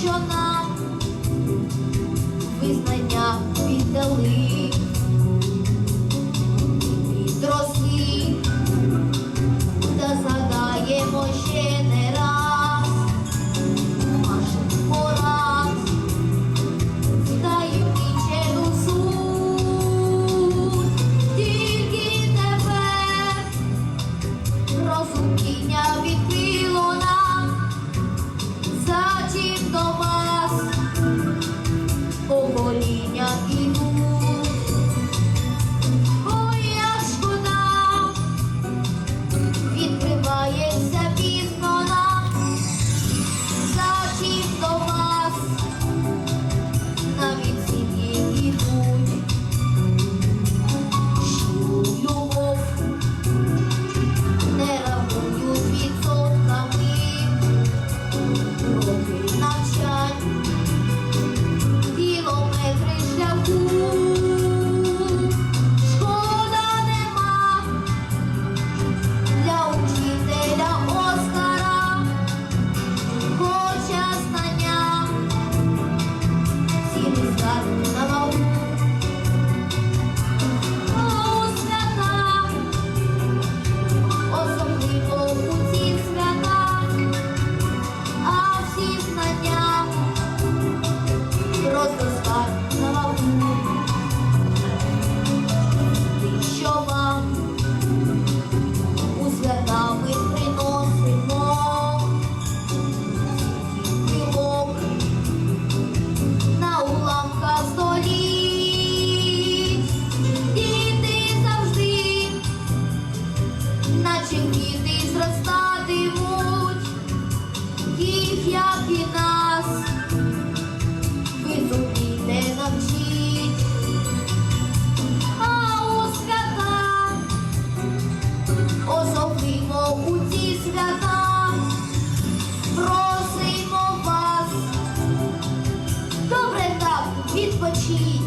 що нам визнання віддали. наші діти зростатимуть, їх, як і нас, ви зумієте навчить, а у свята, особливо у ті свята, просимо вас, добре так відпочить.